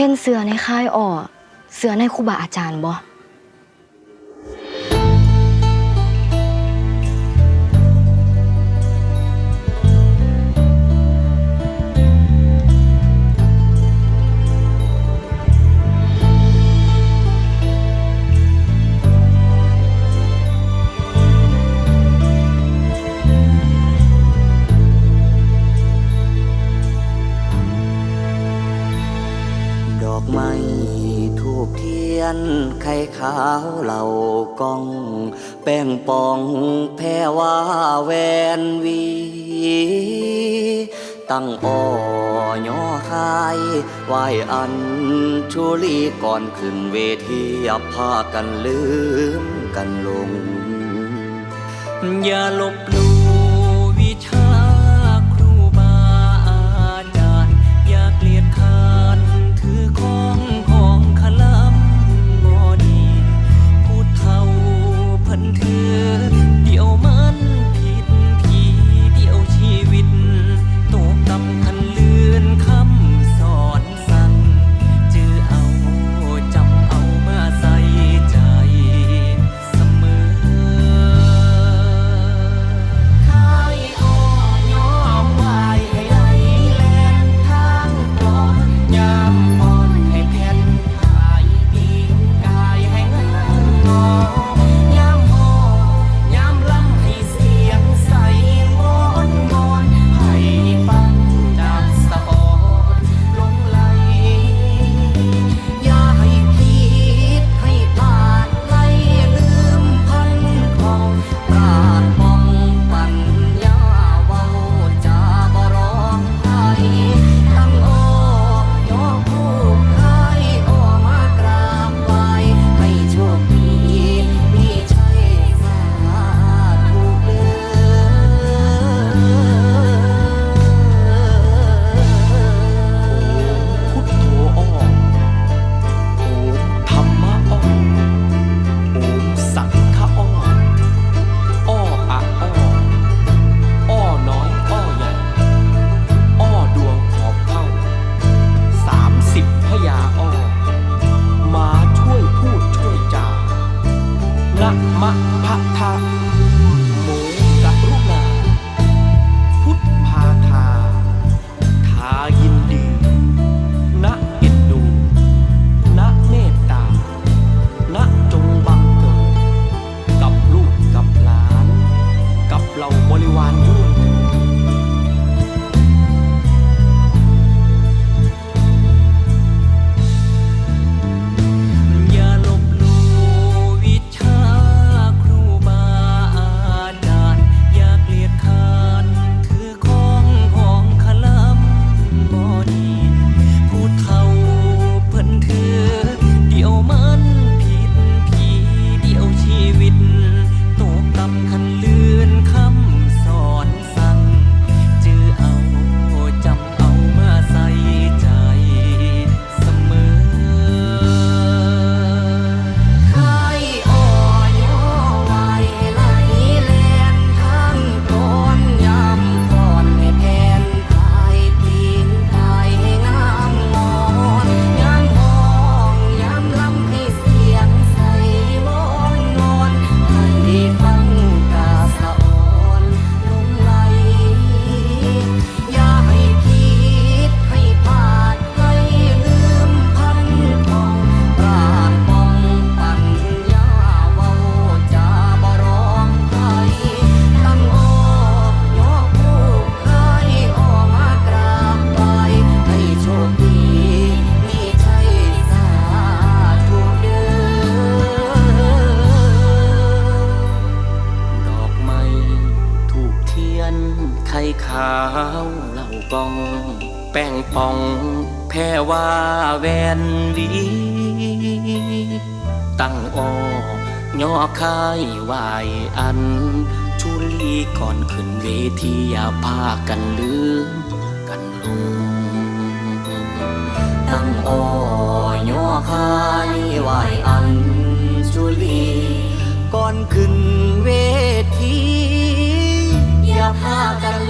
เช่นเสือในค่ายอ่อเสือในครูบาอาจารย์บ่ นไข่ขาวเหล่ากอง แป้งปองแพรว่าแวนวี ตั้งอ่อย่อคายไหวอันชุลีก่อนขึ้นเวทีอภากันลืมกันลง อย่าลบลู ไข่ขาวเหล่ากอง แป้งป่อง แพ่ว่าแวนวี ตั้งอ้อย่อคายวายอัน ชุลีก่อนขึ้นเวทีอย่าพากันลืมกันลงตั้งอ้อย่อคายวายอัน ชุลีก่อนขึ้น I've got a